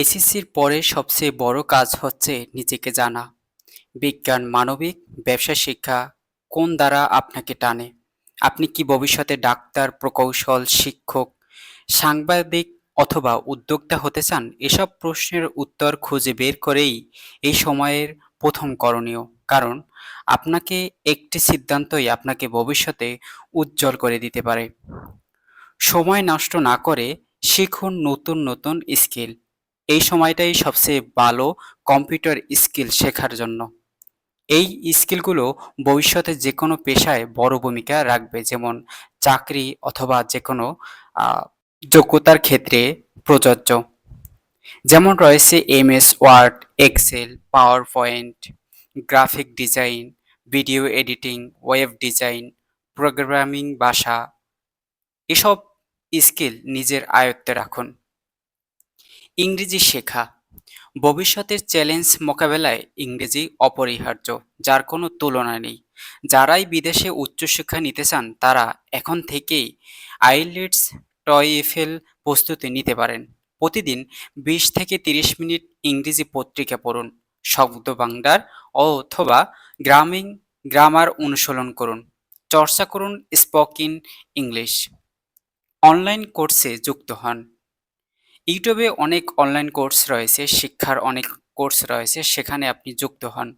এসএসসির পরে সবচেয়ে বড় কাজ হচ্ছে নিজেকে জানা। বিজ্ঞান, মানবিক, ব্যবসা শিক্ষা কোন দ্বারা আপনাকে টানে? আপনি কি ভবিষ্যতে ডাক্তার, প্রকৌশল, শিক্ষক, সাংবাদিক অথবা উদ্যোক্তা হতে চান? এসব প্রশ্নের উত্তর খুঁজে বের করেই এই সময়ের প্রথম করণীয়। কারণ আপনাকে একটি সিদ্ধান্তই আপনাকে ভবিষ্যতে উজ্জ্বল করে দিতে পারে। সময় নষ্ট না করে শিখুন নতুন নতুন স্কিল। এই সময়টাই সবচেয়ে ভালো কম্পিউটার স্কিল শেখার জন্য। এই স্কিলগুলো ভবিষ্যতে যে কোনো পেশায় বড় ভূমিকা রাখবে যেমন চাকরি অথবা যে কোনো যোগ্যতার ক্ষেত্রে প্রযোজ্য। যেমন রয়েছে MS Word, Excel, PowerPoint, graphic design, video editing, web design, programming ভাষা এসব স্কিল নিজের আয়ত্তে রাখুন। ইংরেজি শেখা। ভবিষ্যতের চ্যালেঞ্জ মোকাবেলায় ইংরেজি অপরিহার্য, যার কোনো তুলনা নেই। যারাই বিদেশে উচ্চশিক্ষা নিতে চান, তারা এখন থেকেই আইলেটস টয়এফএল প্রস্তুতি নিতে পারেন। প্রতিদিন বিশ থেকে তিরিশ মিনিট ইংরেজি পত্রিকা পড়ুন, শব্দ ভাণ্ডার অথবা গ্রামিং গ্রামার অনুশীলন করুন। চর্চা করুন স্পোকিং ইংলিশ। অনলাইন কোর্সে যুক্ত হন। ইউটিউবে অনেক অনলাইন কোর্স রয়েছে, শিক্ষার অনেক কোর্স রয়েছে, সেখানে আপনি যুক্ত হন।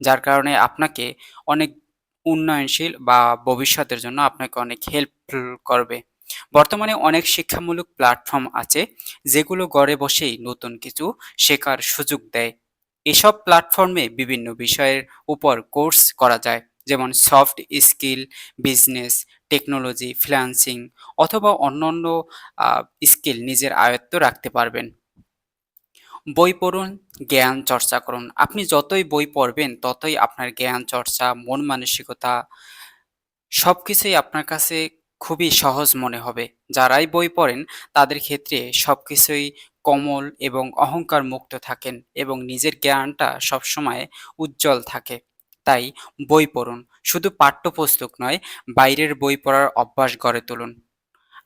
যার কারণে আপনাকে অনেক উন্নয়নশীল বা ভবিষ্যতের জন্য আপনাকে অনেক হেল্পফুল করবে। বর্তমানে অনেক শিক্ষামূলক প্ল্যাটফর্ম আছে, যেগুলো ঘরে বসেই নতুন কিছু শেখার সুযোগ দেয়। এসব প্ল্যাটফর্মে বিভিন্ন বিষয়ের উপর কোর্স করা যায়। যেমন soft skill, business, technology freelancing অথবা অন্যান্য স্কিল নিজের আয়ত্ত রাখতে পারবেন। বই পড়ুন, জ্ঞান চর্চা করুন। আপনি যতই বই পড়বেন, ততই আপনার জ্ঞান চর্চা, মন মানসিকতা সব কিছুই আপনার কাছে খুবই সহজ মনে হবে। যারাই বই পড়েন, তাদের ক্ষেত্রে সব কিছুই কমল এবং অহংকার মুক্ত থাকেন এবং নিজের জ্ঞানটা সবসময় উজ্জ্বল থাকে। তাই বই পড়ুন। শুধু পাঠ্যপুস্তক নয়, বাইরের বই পড়ার অভ্যাস গড়ে তুলুন।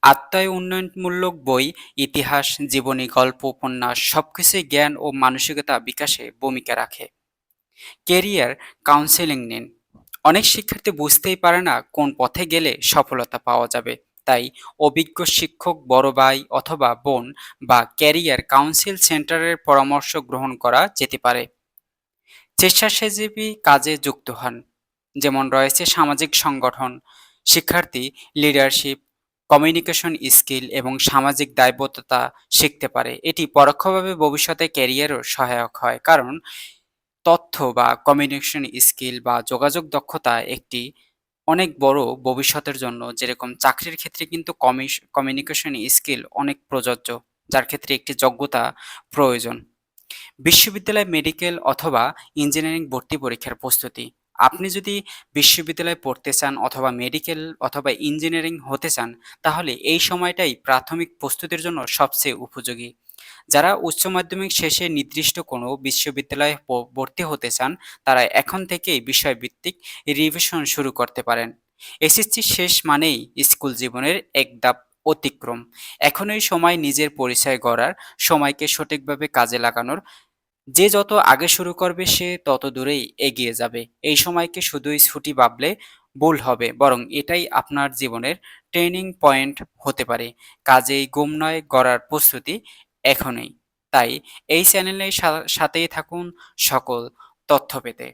আত্মায় উন্নয়নমূলক বই, ইতিহাস, জীবনী, গল্প, উপন্যাস সবকিছুই জ্ঞান ও মানসিকতা বিকাশে ভূমিকা রাখে। কেরিয়ার কাউন্সেলিং নিন। অনেক শিক্ষার্থী বুঝতেই পারে না কোন পথে গেলে সফলতা পাওয়া যাবে। তাই অভিজ্ঞ শিক্ষক, বড় ভাই অথবা বোন বা ক্যারিয়ার কাউন্সিল সেন্টারের পরামর্শ গ্রহণ করা যেতে পারে। স্বেচ্ছাসেবী কাজে যুক্ত হন, যেমন রয়েছে সামাজিক সংগঠন, শিক্ষার্থী লিডারশিপ কমিউনিকেশন স্কিল এবং সামাজিক দায়বদ্ধতা শিখতে পারে। এটি পরোক্ষভাবে ভবিষ্যতে ক্যারিয়ারও সহায়ক হয়, কারণ তথ্য বা কমিউনিকেশন স্কিল বা যোগাযোগ দক্ষতা একটি অনেক বড় ভবিষ্যতের জন্য, যেরকম চাকরির ক্ষেত্রে কিন্তু কমিউনিকেশন স্কিল অনেক প্রযোজ্য, যার ক্ষেত্রে একটি যোগ্যতা প্রয়োজন। বিশ্ববিদ্যালয় মেডিকেল অথবা ইঞ্জিনিয়ারিং ভর্তি পরীক্ষার প্রস্তুতি। আপনি যদি বিশ্ববিদ্যালয়ে পড়তে চান অথবা মেডিকেল অথবা ইঞ্জিনিয়ারিং হতে চান, তাহলে এই সময়টাই প্রাথমিক প্রস্তুতির জন্য সবচেয়ে উপযোগী। যারা উচ্চ মাধ্যমিক শেষে নির্দিষ্ট কোনো বিশ্ববিদ্যালয়ে ভর্তি হতে চান, তারা এখন থেকেই বিষয়ভিত্তিক রিভিশন শুরু করতে পারেন। এসএসসি শেষ মানেই স্কুল জীবনের এক ধাপ অতিক্রম। এখনই সময় নিজের পরিচয় গড়ার, সময়কে সঠিকভাবে কাজে লাগানোর যে যত আগে শুরু করবে সে তত দূরেই এগিয়ে যাবে। এই সময়কে শুধুই ছুটি ভাবলে ভুল হবে, বরং এটাই আপনার জীবনের ট্রেনিং পয়েন্ট হতে পারে। কাজেই গুম নয়, গড়ার প্রস্তুতি এখনই। তাই এই চ্যানেলের সাথেই থাকুন সকল তথ্য পেতে।